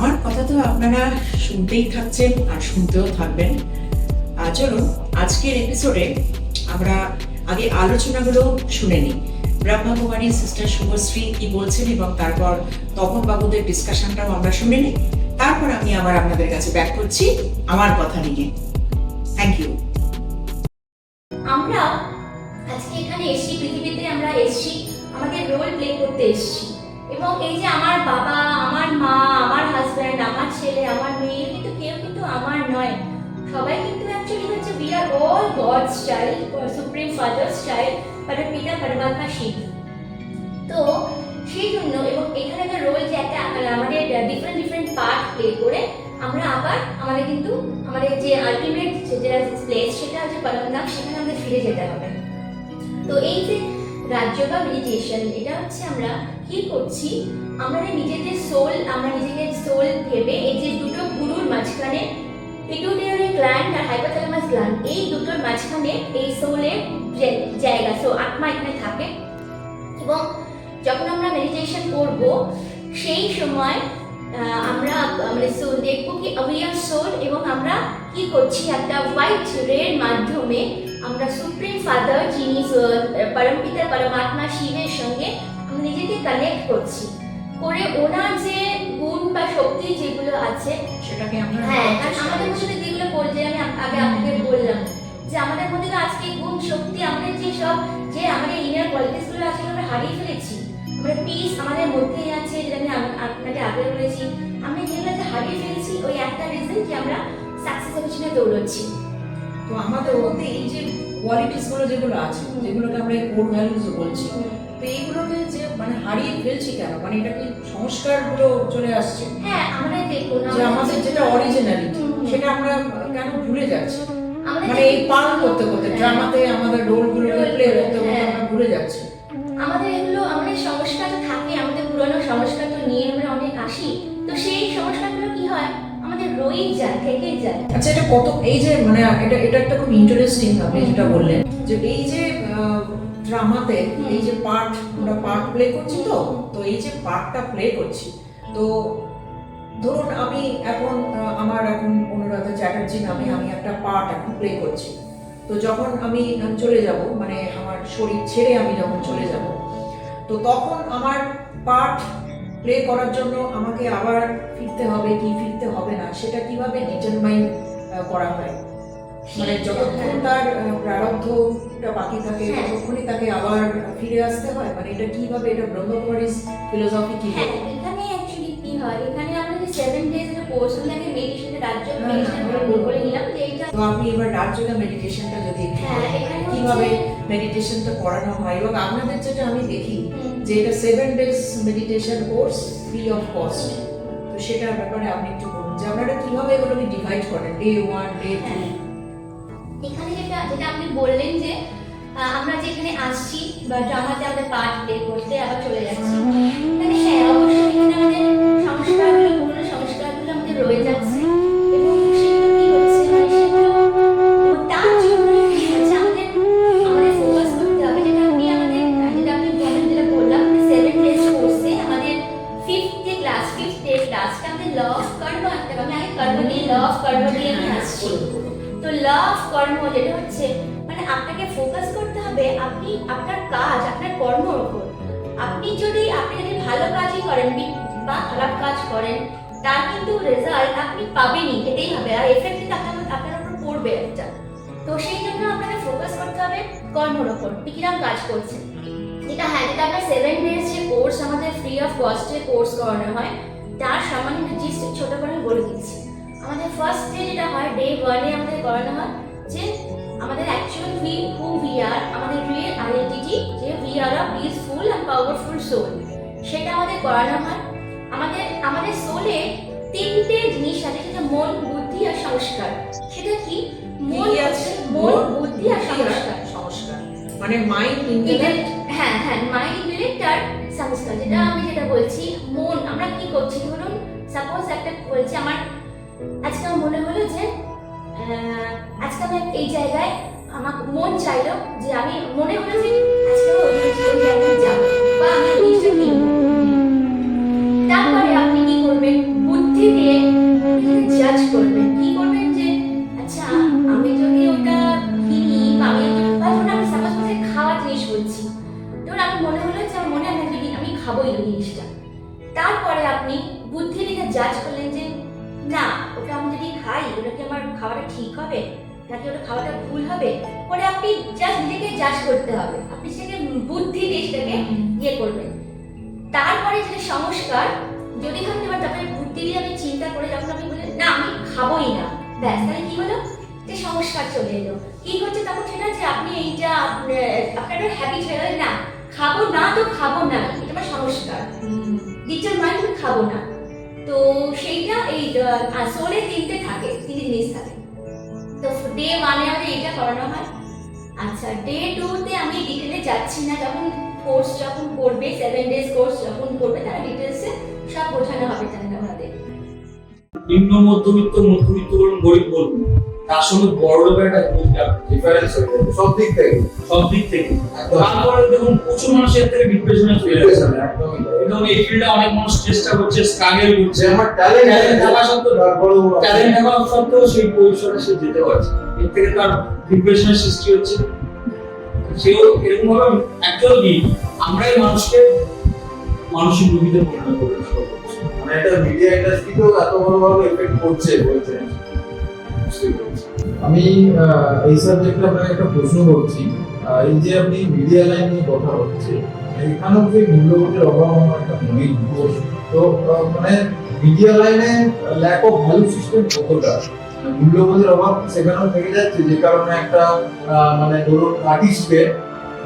আমার কথা তো আপনারা শুনতেই থাকছেন আর শুনতেও থাকবেন। আর চলুন, আজকের এপিসোডে আমরা আগে আলোচনাগুলো শুনে নিই। ব্রহ্মকুমারী সিস্টার শুভশ্রী কি বলছেন এবং তারপর তপন বাবুদের ডিসকাশনটাও আমরা শুনে নিই। তারপর আমি আবার আপনাদের কাছে ব্যাক করছি আমার কথা নিয়ে। থ্যাংক ইউ আমরা আজকে এখানে এসেছি, পৃথিবীতে আমরা এসেছি, আমাদের রোল প্লে করতে এসেছি। এবং এই যে আমার বাবা, আমার মা, আমার হাজব্যান্ড আমার ছেলে, আমার মেয়ে, কিন্তু কেউ কিন্তু আমার নয়। সবাই কিন্তু অ্যাকচুয়ালি হচ্ছে we are all God's child supreme father's child পিতা পরমাত্মা শিব তো সেই জন্য এবং এখানে একটা রোল যে একটা মানে আমাদের ডিফারেন্ট ডিফারেন্ট পার্ট প্লে করে আমরা আবার আমাদের কিন্তু, আমাদের যে আলটিমেট যেটা প্লেস সেটা হচ্ছে পরমধাম সেখানে আমাদের ফিরে যেতে হবে। তো এই যে রাজ্য বা মেডিটেশন এটা হচ্ছে আমরা কি করছি? আমাদের নিজেদের সোল আমরা নিজেকে সোল ভেবে এই যে দুটো গুরুর মাঝখানে পিটুটারি গ্ল্যান্ড আর হাইপোথ্যালামাস গ্ল্যান্ড এই দুটোর মাঝখানে এই সোলের জায়গা সো আত্মা এখানে থাকে। এবং যখন আমরা মেডিটেশন করব, সেই সময় আমরা মানে সোল দেখব কি অবিয়ার সোল এবং আমরা কি করছি? একটা হোয়াইট রের মাধ্যমে আমরা সুপ্রিম ফাদার যিনি পরমপিতা, পরমাত্মা, শিবের সঙ্গে নিজেকে কানেক্ট করছি। করে ওনার যে গুণ বা শক্তি যেগুলো আছে সেটাকে আমরা হ্যাঁ আমাদের মধ্যে যেগুলো বলছে আমি আগে আপনাকে বললাম যে আমাদের মধ্যে আজকে গুণ শক্তি আমাদের যে সব যে আমাদের ইনার কোয়ালিটিসগুলো আছে আমরা হারিয়ে ফেলেছি। আমরা পিস আমাদের মধ্যেই আছে যেটা আমি আপনাকে আগে বলেছি। আমরা যেগুলো যে হারিয়ে ফেলেছি ওই একটা রিজন যে আমরা সাকসেসের পিছনে দৌড়চ্ছি। তো আমাদের মধ্যে এই যে কোয়ালিটিসগুলো যেগুলো আছে যেগুলোকে আমরা কোর ভ্যালুজ বলছি তো এইগুলোকে যে মানে হারিয়ে ফেলছি কেন? মানে এটা কি সংস্কারগুলো চলে আসছে? হ্যাঁ আমাদের দেখুন যে আমাদের যেটা অরিজিনালিটি। সেটা আমরা কেন ভুলে যাচ্ছি? মানে এই পাল করতে করতে হ্যাঁ। ড্রামাতে আমাদের রোল Role প্লে করতে করতে হ্যাঁ। আমরা ভুলে যাচ্ছি। আমাদের এগুলো আমাদের সংস্কার থাকে আমাদের পুরনো সংস্কার তো নিয়ে আমরা অনেক আসি। তো সেই সংস্কারগুলো কি হয়? আমাদের রয়েই যায় থেকেই যায়। আচ্ছা এটা কত এই যে মানে এটা এটা একটা খুব ইন্টারেস্টিং আপনি যেটা বললেন যে এই যে ড্রামাতে এই যে পার্ট আমরা পার্ট প্লে করছি তো তো এই যে পার্টটা প্লে করছি তো ধরুন আমি এখন আমার এখন অনুরাধা চ্যাটার্জি নামে আমি একটা পার্ট এখন প্লে করছি। তো যখন আমি চলে যাব মানে আমার শরীর ছেড়ে আমি যখন চলে যাব তো তখন আমার পার্ট প্লে করার জন্য আমাকে আবার ফিরতে হবে কি ফিরতে হবে না সেটা কীভাবে ডিটারমাইন করা হয়? মানে যতক্ষণ তার প্রারব্ধটা বাকি থাকে হ্যাঁ। ততক্ষণই তাকে আবার ফিরে আসতে হয়? মানে এটা কীভাবে এটা ব্রহ্মকুমারীর ফিলোসফি কি? হ্যাঁ এখানে অ্যাকচুয়ালি কি হয়? এখানে আমরা যে সেভেন ডেজ যে কোর্স থাকে মেডিটেশনের রাজ্য মেডিটেশন হ্যাঁ, বলে নিলাম যে এটা তো আপনি এবার মেডিটেশনটা যদি হ্যাঁ এখানে কীভাবে মেডিটেশনটা করানো হয়? এবং আপনাদের যেটা আমি দেখি যে এটা seven days meditation course free of cost তো সেটার ব্যাপারে আপনি একটু বলুন যে আপনারা কীভাবে এগুলোকে ডিভাইড করেন? ডে ওয়ান ডে টু যেটা আপনি বললেন যে আমরা যেখানে আসছি বা ড্রামাতে আমাদের পার্ট প্লে করতে আবার চলে যাচ্ছি। আপনাকে ফোকাস করতে হবে আপনি আপনার কাজ, আপনার কর্মর উপর। আপনি যদি আপনি যদি ভালো কাজই করেন, বা খারাপ কাজ করেন, তার কিন্তু রেজাল্ট আপনি পাবেনই এটাই হবে। আর এফেক্ট কিন্তু আপনার আপনার উপর পড়বে একটা। তো সেই জন্য আপনাকে ফোকাস করতে হবে কর্মর উপর। কীরকম কাজ করছেন? যেটা হ্যাঁ যেটা আপনার সেভেন ডেজ যে কোর্স আমাদের ফ্রি অফ কস্টে কোর্স করানো হয়, তার সামান্য জিনিস ছোট করে বলে দিচ্ছি। আমাদের ফার্স্ট ডে যেটা হয় ডে ওয়ানে আমাদের করানো হয় যে আমাদের actual we who we are আমাদের রিয়েল আইডেন্টিটি যে we are a peaceful and powerful soul সেটা আমাদের করানো হয়। আমাদের আমাদের সোলে তিনটে জিনিস আছে যেটা মন বুদ্ধি আর সংস্কার। সেটা কি? মন আছে? মন বুদ্ধি আর সংস্কার। সংস্কার। মানে মাইন্ড ইন্টেলেক্ট হ্যাঁ হ্যাঁ মাইন্ড ইন্টেলেক্ট আর সংস্কার। যেটা আমি যেটা বলছি মন আমরা কি করছি ধরুন সাপোজ একটা বলছি আমার আজকে আমার মনে হলো যে আজকে আমি এই জায়গায় আমার মন চাইলো যে আমি মনে হলো যে আজকে খাওয়াটা ঠিক হবে? নাকি ওটা খাওয়াটা ভুল হবে? পরে আপনি জাস্ট নিজেকে জাজ করতে হবে। আপনি সেটাকে বুদ্ধি দিয়ে সেটাকে ইয়ে করবেন। তারপরে যেটা সংস্কার যদি ধরুন এবার তারপরে বুদ্ধি দিয়ে আমি চিন্তা করে যখন আপনি বললেন না আমি খাবোই না। ব্যাস তাহলে কি হলো? যে সংস্কার চলে এলো। কি হচ্ছে তখন সেটা যে আপনি এইটা আপ- আপনার হ্যাবিট হয়ে গেল না খাব না তো খাব না। এটা আমার সংস্কার। দ্বিতীয় মানে আমি খাব না। তো সেইটা এই সোলে তিনটে থাকে তিন জিনিস থাকে। তো ডে ওয়ানে আমাদের এটা করানো হয়। আচ্ছা ডে টুতে আমি ডিটেলে যাচ্ছি না, যখন কোর্স যখন করবে সেভেন ডেজ কোর্স যখন করবে, তারা ডিটেলসে সব বোঝানো হবে তাহলে আমাদের। নিম্ন, মধ্যবিত্ত মধ্যবিত্ত বলুন, গরিব বলুন। তার সঙ্গে বড় লোকের একটা ডিফারেন্স হয়ে যাবে সব দিক থেকে। সব দিক থেকে। তারপরে দেখুন প্রচুর মানুষের থেকে ডিপ্রেশনে চলে এবং এই ফিল্ডে অনেক মানুষ চেষ্টা করছে স্ট্রাগল করছে। আমার ট্যালেন্ট থাকা সত্ত্বেও ট্যালেন্ট থাকা সত্ত্বেও সেই পরিসরে সে যেতে পারছে। এর থেকে তার ডিপ্রেশনের সৃষ্টি হচ্ছে। সেও এরকম ভাবে অ্যাকচুয়ালি আমরাই মানুষকে মানসিক রোগীতে পরিণত মানে এটা মিডিয়া ইন্ডাস্ট্রিতেও এত বড় ভাবে এফেক্ট করছে বলছে। আমি এই সাবজেক্টে আপনাকে একটা প্রশ্ন করছি। এই যে আপনি মিডিয়া লাইন নিয়ে কথা হচ্ছে এখানেও যে মূল্যবোধের অভাব আমার একটা দোষ তো মানে মিডিয়া লাইনে ল্যাক অফ ভ্যালু সিস্টেম কতটা? মানে মূল্যবোধের অভাব সেখানেও থেকে যাচ্ছে, যে কারণে একটা মানে ধরুন আর্টিস্টকে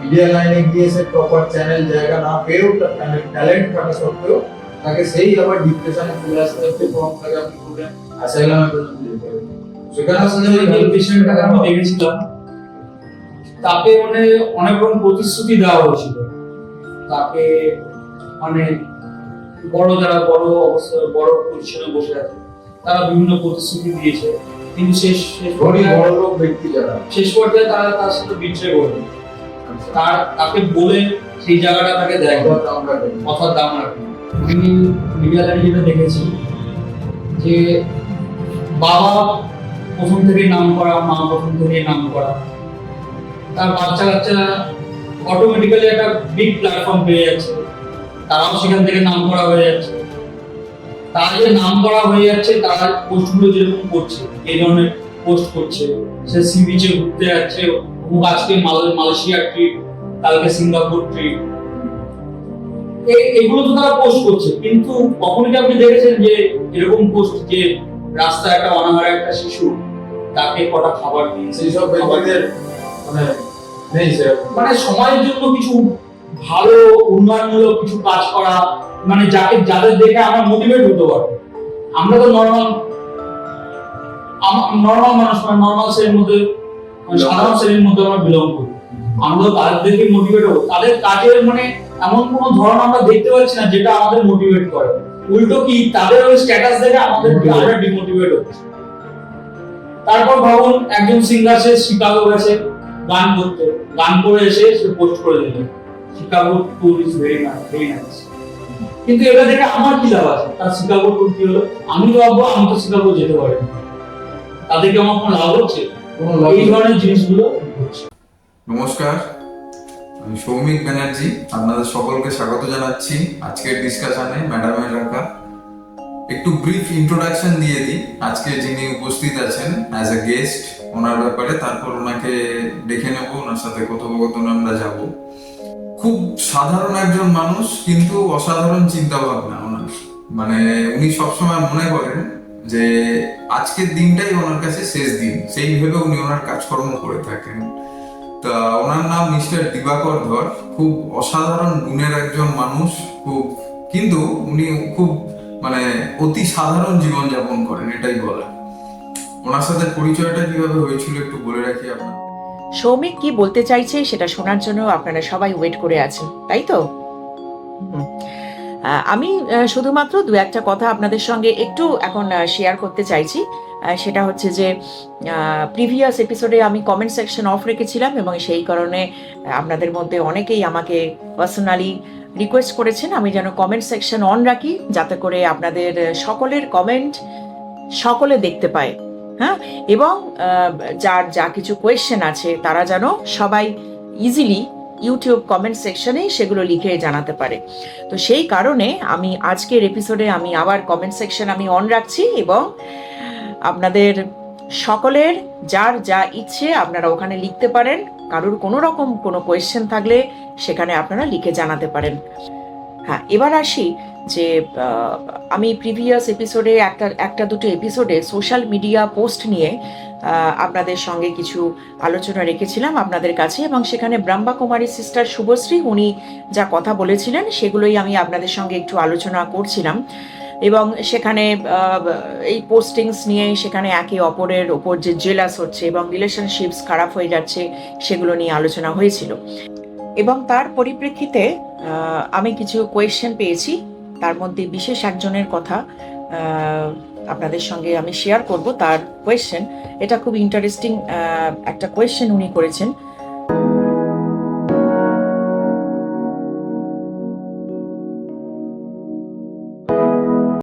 মিডিয়া লাইনে গিয়ে সে প্রপার চ্যানেল জায়গা না পেয়েও মানে ট্যালেন্ট থাকা সত্ত্বেও তাকে সেই আবার ডিপ্রেশনে চলে আসতে হচ্ছে এবং তাকে আপনি অ্যাসাইলামে পর্যন্ত সেখানে আসলে ওই পেশেন্টটাকে আমি দেখেছিলাম। তাকে মানে অনেক রকম প্রতিশ্রুতি দেওয়া হয়েছিল। তাকে মানে বড় যারা বড় অবস্থা বড় পজিশনে বসে আছে তারা বিভিন্ন প্রতিশ্রুতি দিয়েছে। কিন্তু শেষ বড় লোক ব্যক্তি যারা। শেষ পর্যায়ে তারা তার সাথে বিট্রে করবে তার তাকে বলে সেই জায়গাটা তাকে দেয়। কথার দাম রাখে। আমি মিডিয়া যেটা দেখেছি যে বাবা প্রথম থেকে নাম করা মা প্রথম থেকে নাম করা তার বাচ্চা কাচ্চা অটোমেটিক্যালি একটা বিগ প্ল্যাটফর্ম পেয়ে যাচ্ছে। তারাও সেখান থেকে নাম করা হয়ে যাচ্ছে। তারা যে নাম করা হয়ে যাচ্ছে, তারা পোস্টগুলো যেরকম করছে এই ধরনের পোস্ট করছে, সে সি বিচে ঘুরতে যাচ্ছে ও আজকে মালয়েশিয়া ট্রিপ কালকে সিঙ্গাপুর ট্রিপ এগুলো তো তারা পোস্ট করছে, কিন্তু কখনো কি আপনি দেখেছেন যে এরকম পোস্ট যে রাস্তায় একটা অনাহারে একটা শিশু তাকে কটা খাবার দিয়েছে সেই সব ব্যক্তিদের মানে নেই মানে সমাজের জন্য কিছু ভালো উন্নয়নমূলক কিছু কাজ করা মানে যাকে যাদের দেখে আমরা মোটিভেট হতে পারব। আমরা তো নর্মাল নর্মাল মানুষ মানে নর্মাল শ্রেণির মধ্যে মানে সাধারণ শ্রেণির মধ্যে আমরা বিলং করি। আমরা তাদের দেখে মোটিভেট হব। তাদের কাজের মানে এমন কোনো ধরন আমরা দেখতে পাচ্ছি না যেটা আমাদের মোটিভেট করে। উল্টো কি তাদের ওই স্ট্যাটাস দেখে আমাদের. আমরা ডিমোটিভেট হচ্ছি তারপর ভাবুন একজন সিঙ্গার সে শিকাগো গেছে গান করতে। গান করে এসে সে পোস্ট করে দিল। Chicago tour is very nice very nice কিন্তু এটা দেখে আমার কি লাভ আছে? তার শিকাগো ট্যুর কি হলো? আমি তো ভাববো আমি তো শিকাগো যেতে পারি তাদেরকে আমার কোনো লাভ হচ্ছে? এই ধরনের জিনিসগুলো হচ্ছে। নমস্কার। আমি সৌমিক ব্যানার্জি, আপনাদের সকলকে স্বাগত জানাচ্ছি আজকের ডিসকাশনে ম্যাডামের রাখা একটু ব্রিফ ইন্ট্রোডাকশন দিয়ে দিই। আজকে যিনি উপস্থিত আছেন অ্যাজ এ গেস্ট ওনার ব্যাপারে তারপর ওনাকে ডেকে নেব, ওনার সাথে কথোপকথনে আমরা যাব। খুব সাধারণ একজন মানুষ, কিন্তু অসাধারণ চিন্তা ভাবনা ওনার। মানে উনি সবসময় মনে করেন যে আজকের দিনটাই ওনার কাছে শেষ দিন। সেই ভেবে উনি ওনার কাজকর্ম করে থাকেন। ওনার নাম মিস্টার দিবাকর ধর। খুব অসাধারণ গুণের একজন মানুষ, খুব, কিন্তু উনি খুব মানে অতি সাধারণ জীবন যাপন করেন, এটাই বলা। ওনার সাথে পরিচয়টা কীভাবে হয়েছিল একটু বলে রাখি আপনার সৌমিক কি বলতে চাইছে সেটা শোনার জন্য আপনারা সবাই ওয়েট করে আছেন, তাই তো? আমি শুধুমাত্র দু একটা কথা আপনাদের সঙ্গে একটু এখন শেয়ার করতে চাইছি। সেটা হচ্ছে যে প্রিভিয়াস এপিসোডে আমি কমেন্ট সেকশন অফ রেখেছিলাম এবং সেই কারণে আপনাদের মধ্যে অনেকেই আমাকে পার্সোনালি রিকোয়েস্ট করেছেন। আমি যেন কমেন্ট সেকশন অন রাখি, যাতে করে আপনাদের সকলের কমেন্ট সকলে দেখতে পায়। হ্যাঁ? এবং যার যা কিছু কোয়েশ্চেন আছে, তারা যেন সবাই ইজিলি ইউটিউব কমেন্ট সেকশনে সেগুলো লিখে জানাতে পারে। তো সেই কারণে আমি আজকের এপিসোডে আমি আবার কমেন্ট সেকশন আমি অন রাখছি এবং আপনাদের সকলের, যার যা ইচ্ছে আপনারা ওখানে লিখতে পারেন। কারোর কোনো রকম কোনো কোয়েশ্চেন থাকলে সেখানে আপনারা লিখে জানাতে পারেন। হ্যাঁ এবার আসি যে আমি প্রিভিয়াস এপিসোডে একটা একটা দুটো এপিসোডে সোশ্যাল মিডিয়া পোস্ট নিয়ে আপনাদের সঙ্গে কিছু আলোচনা রেখেছিলাম আপনাদের কাছে এবং সেখানে ব্রহ্মা কুমারী সিস্টার শুভশ্রী, উনি যা কথা বলেছিলেন সেগুলোই আমি আপনাদের সঙ্গে একটু আলোচনা করছিলাম। এবং সেখানে এই পোস্টিংস নিয়ে সেখানে একে অপরের ওপর যে জেলাস হচ্ছে এবং রিলেশনশিপস খারাপ হয়ে যাচ্ছে, সেগুলো নিয়ে আলোচনা হয়েছিল। এবং তার পরিপ্রেক্ষিতে আমি কিছু কোয়েশ্চেন পেয়েছি। তার মধ্যে বিশেষ একজনের কথা আপনাদের সঙ্গে আমি শেয়ার করব তার কোয়েশ্চেন এটা খুব ইন্টারেস্টিং একটা কোয়েশ্চেন উনি করেছেন।